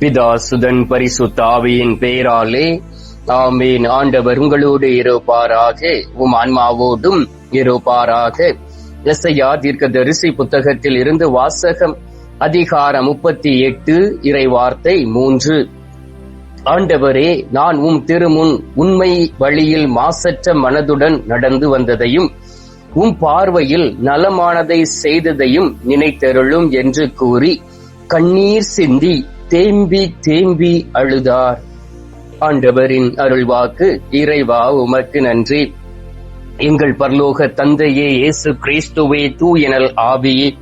பிதா சுதன் பரிசுத்த ஆவியின் பெயராலே ஆமீன். ஆண்டவர் உங்களோடு இருப்பாராக உம் ஆன்மாவோடும் இருப்பாராக. எஸ்ஐயா தீர்க்க தரிசி புத்தகத்தில் இருந்து வாசகம் அதிகாரம் முப்பத்தி எட்டு இறை வார்த்தை மூன்று. ஆண்டவரே நான் உம் திருமுன் உண்மை வழியில் மாசற்ற மனதுடன் நடந்து வந்ததையும் உம் பார்வையில் நலமானதை செய்ததையும் நினைத்தருளும் என்று கூறி கண்ணீர் சிந்தி தேம்பி தேம்பி அழுதார். ஆண்டவரின் அருள்வாக்கு இறைவா உமக்கு நன்றி. எங்கள் பரலோக தந்தையே இயேசு கிறிஸ்துவே தூயனல் ஆவியே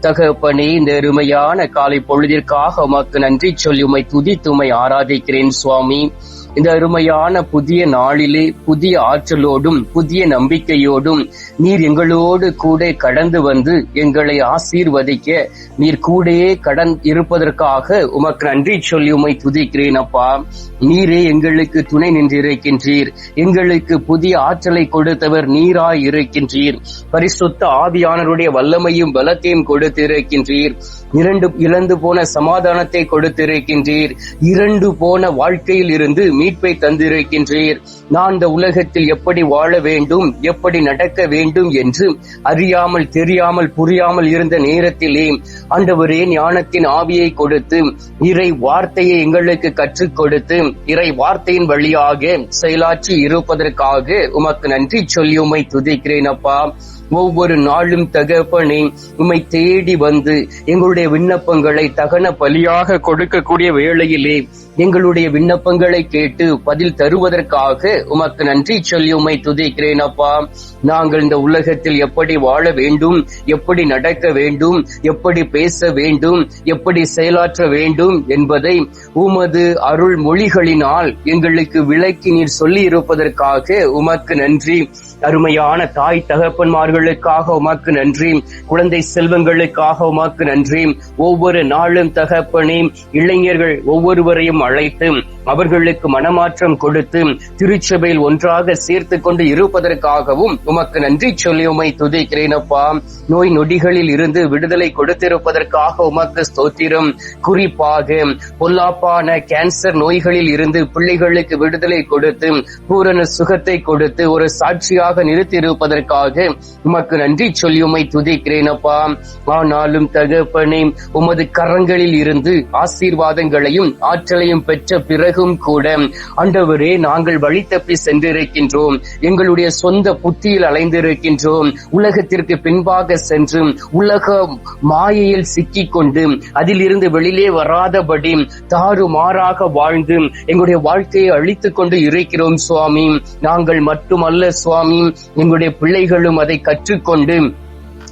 தகப்பனே இந்த அருமையான காலை பொழுதிற்காக உமக்கு நன்றி சொல்லி உமை துதித்து உமை ஆராதிக்கிறேன் சுவாமி. இந்த அருமையான புதிய நாளிலே புதிய ஆற்றலோடும் புதிய நம்பிக்கையோடும் நீர் எங்களோடு கூட கடந்து வந்து எங்களை ஆசீர்வதிக்க நீர் கூடையே கடன் இருப்பதற்காக உமக்கு நன்றி சொல்லி உமை துதிக்கிறேன் அப்பா. நீரே எங்களுக்கு துணை நின்றிருக்கின்றீர். எங்களுக்கு புதிய ஆற்றலை கொடுத்தவர் நீராய் இருக்கின்றீர். பரிசுத்த ஆவியானருடைய வல்லமையும் பலத்தையும் கொடுத்திருக்கின்றீர். இரண்டு இழந்து போன சமாதானத்தை கொடுத்திருக்கின்றீர். இரண்டு போன வாழ்க்கையில் இருந்து மீ மீட்பை தந்திருக்கின்றீர். நான் இந்த உலகத்தில் எப்படி வாழ வேண்டும் எப்படி நடக்க வேண்டும் என்று அறியாமல் தெரியாமல் புரியாமல் இருந்த நேரத்திலே ஆண்டவரே ஞானத்தின் ஆவியை கொடுத்து இறை வார்த்தையை எங்களுக்கு கற்றுக் கொடுத்து இறை வார்த்தையின் வழியாக செயலாற்றி இருப்பதற்காக உமக்கு நன்றி சொல்லி உமை துதிக்கிறேன் அப்பா. ஒவ்வொரு நாளும் தகப்பனே உம்மை தேடி வந்து எங்களுடைய விண்ணப்பங்களை தகன பலியாக கொடுக்கக்கூடிய வேளையிலே எங்களுடைய விண்ணப்பங்களை கேட்டு பதில் தருவதற்காக உமக்கு நன்றி சொல்லி உமை துதிக்கிறேன் அப்பா. நாங்கள் இந்த உலகத்தில் எப்படி வாழ வேண்டும் எப்படி நடக்க வேண்டும் எப்படி பேச வேண்டும் எப்படி செயலாற்ற வேண்டும் என்பதை உமது அருள் மொழிகளினால் எங்களுக்கு விளக்கி நீர் சொல்லி இருப்பதற்காக உமக்கு நன்றி. அருமையான தாய் தகப்பன்மார்களுக்காக உமாக்கு நன்றி. குழந்தை செல்வங்களுக்காக உமாக்கு நன்றி. ஒவ்வொரு நாளும் தகப்பனே இளைஞர்கள் ஒவ்வொருவரையும் அழைத்து அவர்களுக்கு மனமாற்றம் கொடுத்து திருச்சபையில் ஒன்றாக சேர்த்து கொண்டு இருப்பதற்காகவும் உமக்கு நன்றி சொல்லி உமை துதிக்கிறேன் அப்பா. நோய் நொடிகளில் இருந்து விடுதலை கொடுத்திருப்பதற்காக உமக்கு ஸ்தோத்திரம். குறிப்பாக பொல்லாப்பான கேன்சர் நோய்களில் இருந்து பிள்ளைகளுக்கு விடுதலை கொடுத்து பூரண சுகத்தை கொடுத்து ஒரு சாட்சியாக நிறுத்தியிருப்பதற்காக உமக்கு நன்றி சொல்லி உமை துதிக்கிறேன் அப்பா ஆனாலும் தகப்பனே உமது கரங்களில் இருந்து ஆசீர்வாதங்களையும் ஆற்றலையும் பெற்ற பிறகும் கூட ஆண்டவரே நாங்கள் வழி தப்பி சென்றிருக்கின்றோம். எங்களுடைய சொந்த புத்தியில் அலைந்திருக்கின்றோம். உலகத்திற்கு பின்பாக சென்று உலக மாயையில் சிக்கிக் கொண்டு அதிலிருந்து வெளியிலே வராதபடி தாறு மாறாக வாழ்ந்து எங்களுடைய வாழ்க்கையை அழித்துக் கொண்டு இருக்கிறோம் சுவாமி. நாங்கள் மட்டுமல்ல சுவாமி. எங்களுடைய பிள்ளைகளும் அதை கற்றுக்கொண்டு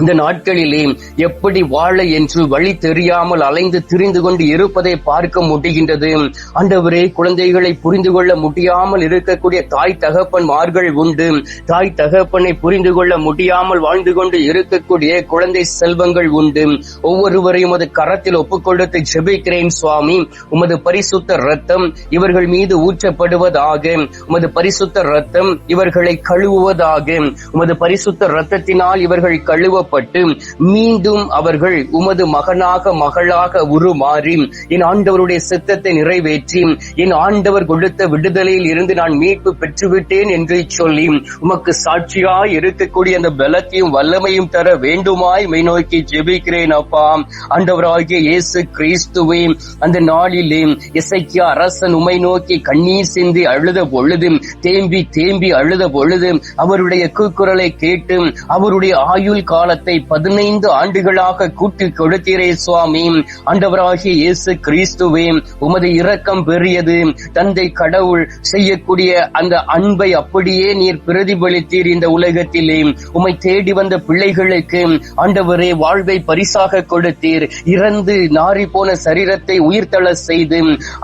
இந்த நாட்களிலே எப்படி வாழ என்று வழி தெரியாமல் அலைந்து திரிந்து கொண்டு இருப்பதை பார்க்க முடிகின்றது. ஆண்டவரே குழந்தைகளை புரிந்து கொள்ள முடியாமல் இருக்கக்கூடிய தாய் தகப்பன்மார்கள் உண்டு. தாய் தகப்பனை புரிந்து கொள்ள முடியாமல் வாழ்ந்து கொண்டு இருக்கக்கூடிய குழந்தை செல்வங்கள் உண்டு. ஒவ்வொருவரையும் உமது கரத்தில் ஒப்புக் ஜெபிக்கிறேன் சுவாமி. உமது பரிசுத்த ரத்தம் இவர்கள் மீது ஊற்றப்படுவதாக உமது பரிசுத்த ரத்தம் இவர்களை கழுவுவதாக உமது பரிசுத்த ரத்தத்தினால் இவர்கள் கழுவ கழுவப்பட்டு மீண்டும் அவர்கள் உமது மகனாக மகளாக உருமாறி என் ஆண்டவருடைய சித்தத்தை நிறைவேற்றி என் ஆண்டவர் கொடுத்த விடுதலையில் இருந்து நான் மீட்பு பெற்றுவிட்டேன் என்று சொல்லி உமக்கு சாட்சியாய் இருக்கக்கூடிய அந்த பலத்தையும் வல்லமையும் தர வேண்டுமாய் மை நோக்கி ஜெபிக்கிறேன் அப்பா. ஆண்டவராகிய இயேசு கிறிஸ்துவே அந்த நாளிலே இசைக்கிய அரசன் உமை நோக்கி கண்ணீர் சிந்தி அழுத பொழுது தேம்பி தேம்பி அழுத பொழுது அவருடைய கூக்குரலை கேட்டு அவருடைய ஆயுள் கால காலத்தை பதினைந்து ஆண்டுகளாக கூட்டி கொடுத்தீரே சுவாமி. ஆண்டவராகிய இயேசு கிறிஸ்துவே உமது இரக்கம் பெரியது. தந்தை கடவுள் செய்யக்கூடிய அந்த அன்பை அப்படியே நீர் பிரதிபலித்தீர் இந்த உலகத்திலே. உமை தேடி வந்த பிள்ளைகளுக்கு ஆண்டவரே வாழ்வை பரிசாக கொடுத்தீர். இறந்து நாரி போன சரீரத்தை உயிர்த்தள செய்து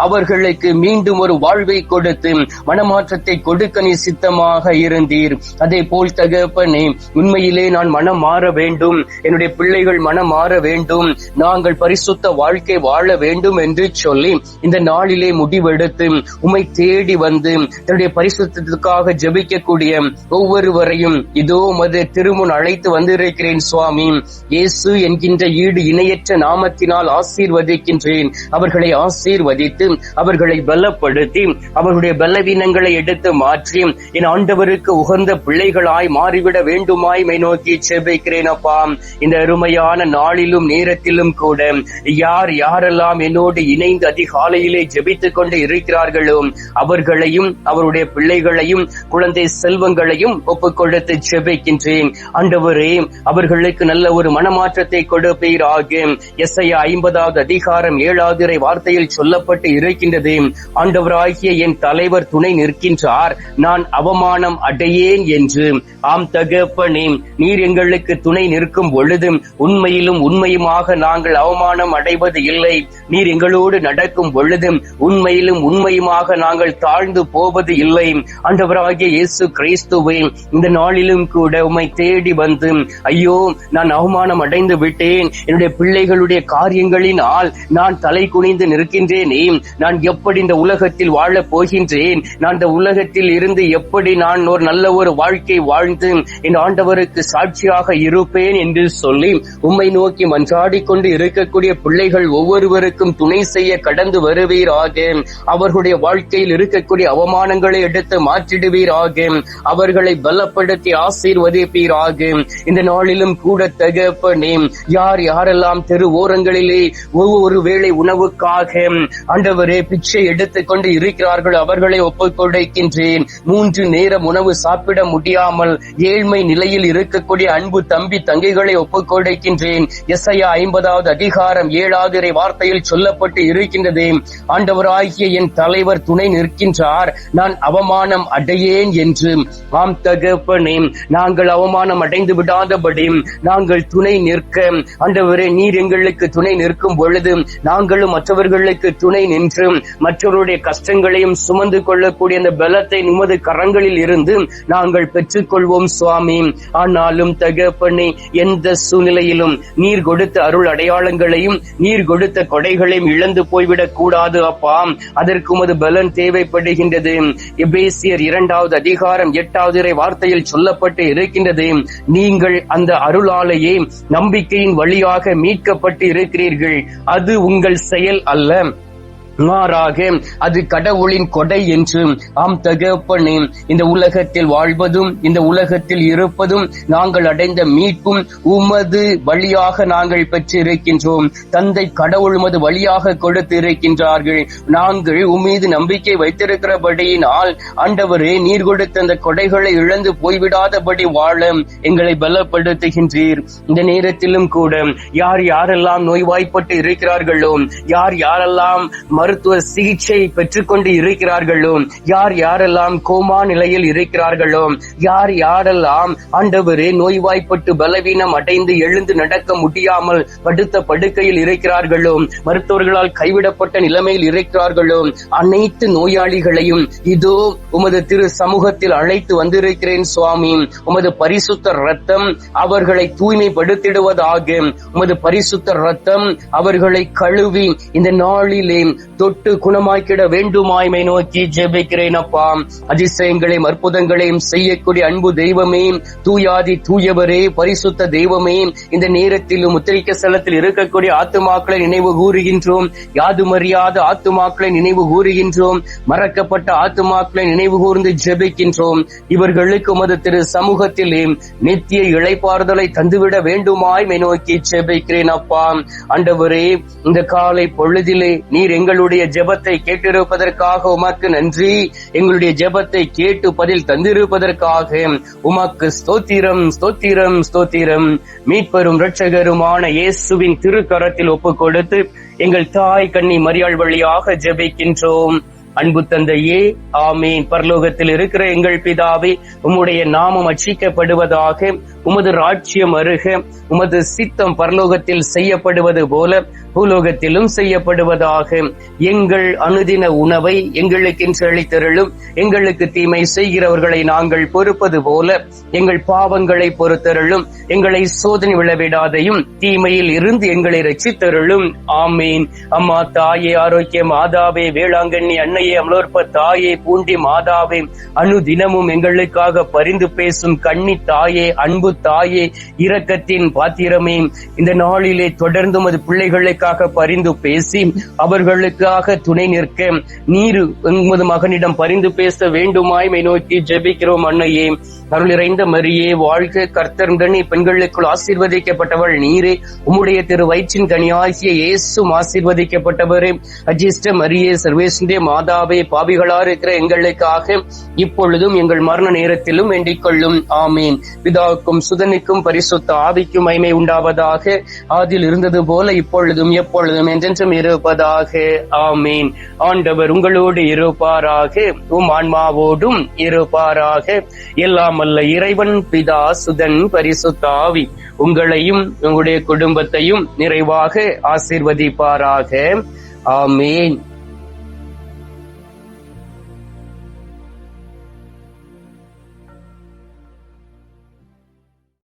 அவர்களுக்கு மீண்டும் ஒரு வாழ்வை கொடுத்து மனமாற்றத்தை கொடுக்க நீ சித்தமாக இருந்தீர். அதே போல் தகப்பனே உண்மையிலே நான் மனம் மாற வேண்டும். என்னுடைய பிள்ளைகள் மனம் மாற வேண்டும். நாங்கள் பரிசுத்த வாழ்க்கை வாழ வேண்டும் என்று சொல்லி இந்த நாளிலே முடிவெடுத்து உமை தேடி வந்து தன்னுடைய பரிசுத்தத்துக்காக ஜபிக்கக்கூடிய ஒவ்வொருவரையும் இதோ மது திருமுன் அழைத்து வந்திருக்கிறேன் சுவாமி. இயேசு என்கின்ற ஈடு இணையற்ற நாமத்தினால் ஆசீர்வதிக்கின்றேன். அவர்களை ஆசீர்வதித்து அவர்களை பலப்படுத்தி அவர்களுடைய பலவீனங்களை எடுத்து மாற்றி என் ஆண்டவருக்கு உகந்த பிள்ளைகளாய் மாறிவிட வேண்டுமாய் மை நோக்கி செபிக்கிறேன் அப்பா இந்த அருமையான நாளிலும் நேரத்திலும் கூட யார் யாரெல்லாம் என்னோடு இணைந்து அதிகாலையிலே ஜெபித்துக் கொண்டு இருக்கிறார்களோ அவர்களையும் அவருடைய பிள்ளைகளையும் குழந்தை செல்வங்களையும் ஒப்புக்கொடுத்து ஜெபிக்கின்றேன். அண்டவரே அவர்களுக்கு நல்ல ஒரு மனமாற்றத்தை கொடுப்பீராக. எஸ்ஐயா ஐம்பதாவது அதிகாரம் ஏழாவது வார்த்தையில் சொல்லப்பட்டு இருக்கின்றது. ஆண்டவராகிய என் தலைவர் துணை நிற்கின்றார். நான் அவமானம் அடையேன் என்று. ஆம் தகப்பனே நீர் எங்களுக்கு துணை துணை நிற்கும் பொழுது உண்மையிலும் உண்மையுமாக நாங்கள் அவமானம் அடைவது இல்லை. நீர் எங்களோடு நடக்கும் பொழுது உண்மையிலும் உண்மையுமாக நாங்கள் தாழ்ந்து போவது இல்லை. ஆண்டவராகிய இயேசு கிறிஸ்துவை இந்த நாளிலும் கூட உம்மை தேடி வந்து ஐயோ நான் அவமானம் அடைந்து விட்டேன். என்னுடைய பிள்ளைகளுடைய காரியங்களினால் நான் தலை குனிந்து நிற்கின்றேனே. நான் எப்படி இந்த உலகத்தில் வாழப் போகின்றேன்? நான் இந்த உலகத்தில் இருந்து எப்படி நான் ஒரு நல்ல ஒரு வாழ்க்கை வாழ்ந்து என் ஆண்டவருக்கு சாட்சியாக இருப்பேன் என்று சொல்லி உம்மை நோக்கி மன்றாடிக் கொண்டு இருக்கக்கூடிய பிள்ளைகள் ஒவ்வொருவருக்கும் துணை செய்ய கடந்து வருவீராக. அவர்களுடைய வாழ்க்கையில் இருக்கக்கூடிய அவமானங்களை எடுத்து மாற்றிடுவீராக. அவர்களை பலப்படுத்தி ஆசீர்வதிப்பீராக. இந்த நாளிலும் கூட தகப்பனே யார் யாரெல்லாம் தெரு ஓரங்களிலே ஒவ்வொரு வேளை உணவுக்காக ஆண்டவரே பிச்சை எடுத்துக்கொண்டு இருக்கிறார்கள் அவர்களை ஒப்புக்கொடைக்கின்றேன் மூன்று நேரம் உணவு சாப்பிட முடியாமல் ஏழ்மை நிலையில் இருக்கக்கூடிய அன்பு தம்பி தங்கைகளை ஒப்புக் கொடுக்கின்றேன். எஸ்ஐயா ஐம்பதாவது அதிகாரம் ஏழாவது இறை வார்த்தையில் சொல்லப்பட்டு இருக்கின்றது. ஆண்டவராகிய என் தலைவர் துணை நிற்கின்றார். நான் அவமானம் அடையேன் என்று. ஆம் தகப்பனே நாங்கள் அவமானம் அடைந்து விடாதபடி நாங்கள் துணை நிற்க. ஆண்டவரே நீர் எங்களுக்கு துணை நிற்கும் பொழுது நாங்களும் மற்றவர்களுக்கு துணை நின்று மற்றவருடைய கஷ்டங்களையும் சுமந்து கொள்ளக்கூடிய அந்த பலத்தை நிமது கரங்களில் இருந்து நாங்கள் பெற்றுக்கொள்வோம் சுவாமி. ஆனாலும் தகப்பனே எந்த சூழ்நிலையிலும் நீர் கொடுத்த அருள் அடையாளங்களையும் நீர் கொடுத்த கொடைகளையும் இழந்து போய்விடக் கூடாது அப்பா. அதற்கு உமது பலன் தேவைப்படுகின்றது. எபேசியர் இரண்டாவது அதிகாரம் எட்டாவது இறை வார்த்தையில் சொல்லப்பட்டு இருக்கின்றது. நீங்கள் அந்த அருளாலேயே நம்பிக்கையின் வழியாக மீட்கப்பட்டு இருக்கிறீர்கள். அது உங்கள் செயல் அல்ல. மாறாக அது கடவுளின் கொடை என்று ஆம் தகப்பனே இந்த உலகத்தில் வாழ்வதும் இந்த உலகத்தில் இருப்பதும் நாங்கள் அடைந்த மீட்பும் உமது வழியாக நாங்கள் பெற்றிருக்கின்றோம். தந்தை கடவுள் உமது வழியாக கொடுத்து இருக்கின்றார்கள் நாங்கள் உமீது நம்பிக்கை வைத்திருக்கிறபடியினால் ஆண்டவரே நீர் கொடுத்த அந்த கொடைகளை இழந்து போய்விடாதபடி வாழ எங்களை பலப்படுத்துகின்றீர். இந்த நேரத்திலும் கூட யார் யாரெல்லாம் நோய்வாய்ப்பட்டு இருக்கிறார்களோ யார் யாரெல்லாம் மறு மருத்துவ சிகிச்சை பெற்றுக்கொண்டு இருக்கிறார்களோ? யார் யாரெல்லாம் கோமா நிலையில் இருக்கிறார்களோ? யார் யாரெல்லாம் ஆண்டவரே நோய்வாய்ப்பட்டு பலவீனம் அடைந்து எழுந்து நடக்க முடியாமல் படுத்த படுக்கையில் இருக்கிறார்களோ? மருத்துவர்களால் கைவிடப்பட்ட நிலைமையில் இருக்கிறார்களோ? அனைத்து நோயாளிகளையும் இதோ உமது திரு சமூகத்தில் அழைத்து வந்திருக்கிறேன் சுவாமி. உமது பரிசுத்த ரத்தம் அவர்களை தூய்மைப்படுத்திடுவதாக. உமது பரிசுத்த ரத்தம் அவர்களை கழுவி இந்த நாளிலே தொட்டு குணமாக்கிட வேண்டுமாய்மை நோக்கி ஜெபிக்கிறேன் அப்பா. அதிசயங்களையும் அற்புதங்களையும் செய்யக்கூடிய அன்பு தெய்வமே தூயாதி தூயவரே பரிசுத்த தெய்வமே இந்த நேரத்திலும் உத்திரிக்க ஸ்தலத்தில் இருக்கக்கூடிய ஆத்துமாக்களை நினைவு கூறுகின்றோம். யாதுமறியாத ஆத்துமாக்களை நினைவு கூறுகின்றோம். மறக்கப்பட்ட ஆத்துமாக்களை நினைவு கூர்ந்து ஜெபிக்கின்றோம். இவர்களுக்கு மது திரு சமூகத்திலே நித்திய இழைப்பாறுதலை தந்துவிட வேண்டுமாய் நோக்கி ஜெபிக்கிறேன் அப்பா. அண்டவரே இந்த காலை பொழுதிலே நீர் எங்களுடைய ஜெபத்தை கேட்டிருப்பதற்காக உமக்கு நன்றி. எங்களுடைய ஜெபத்தை கேட்டு பதில் தந்திருப்பதற்காக உமக்கு ஸ்தோத்திரம் ஸ்தோத்திரம் ஸ்தோத்திரம். மீட்பெரும் இரட்சகருமான இயேசுவின் திருக்கரத்தில் ஒப்புக் கொடுத்து எங்கள் தாய் கண்ணி மரியாள் வழியாக ஜெபிக்கின்றோம். அன்பு தந்தையே ஆமீன். பரலோகத்தில் இருக்கிற எங்கள் பிதாவே உம்முடைய நாமம் அச்சிக்கப்படுவதாக உமது ராஜ்யம் அருக உமது சித்தம் பரலோகத்தில் செய்யப்படுவது போல பூலோகத்திலும் செய்யப்படுவதாக. எங்கள் அனுதின உணவை எங்களுக்கு அளித்தருளும். எங்களுக்கு தீமை செய்கிறவர்களை நாங்கள் பொறுப்பது போல எங்கள் பாவங்களை பொறுத்தருளும். எங்களை சோதனை விழவிடாதையும் தீமையில் இருந்து எங்களை ரசித்தருளும் ஆமீன். அம்மா தாயே ஆரோக்கியம் மாதாவே வேளாங்கண்ணி கருணையை அமலோற்ப தாயே பூண்டி மாதாவே அணு தினமும் எங்களுக்காக பரிந்து பேசும் கண்ணி தாயே அன்பு தாயே இரக்கத்தின் பாத்திரமே. இந்த நாளிலே தொடர்ந்து அது பிள்ளைகளுக்காக பரிந்து பேசி அவர்களுக்காக துணை நிற்க. நீர் உமது மகனிடம் பரிந்து பேச வேண்டுமாய்மை நோக்கி ஜெபிக்கிறோம் அன்னையே. அருள் இறைந்த மரியே வாழ்க கர்த்தருடனே பெண்களுக்குள் ஆசீர்வதிக்கப்பட்டவள் நீரே. உம்முடைய திரு வயிற்றின் கனியாகிய இயேசும் ஆசீர்வதிக்கப்பட்டவரே. அஜிஷ்ட மரியே சர்வேசுடைய மாதாவே பாவிகளா இருக்கிற எங்களுக்காக இப்பொழுதும் எங்கள் மரண நேரத்திலும் வேண்டிக் கொள்ளும். ஆமீன். பிதாவுக்கும் சுதனுக்கும் பரிசுத்த ஆவிக்கும் மைமை உண்டாவதாக. ஆதில் இருந்தது போல இப்பொழுதும் எப்பொழுதும் என்றென்றும் இருப்பதாக. ஆமீன். ஆண்டவர் உங்களோடு இருப்பாராக. உம் ஆன்மாவோடும் இருப்பாராக. எல்லாம் அல்ல இறைவன் பிதா சுதன் பரிசுத்த ஆவி. உங்களையும் உங்களுடைய குடும்பத்தையும் நிறைவாக ஆசீர்வதிப்பாராக. ஆமீன்.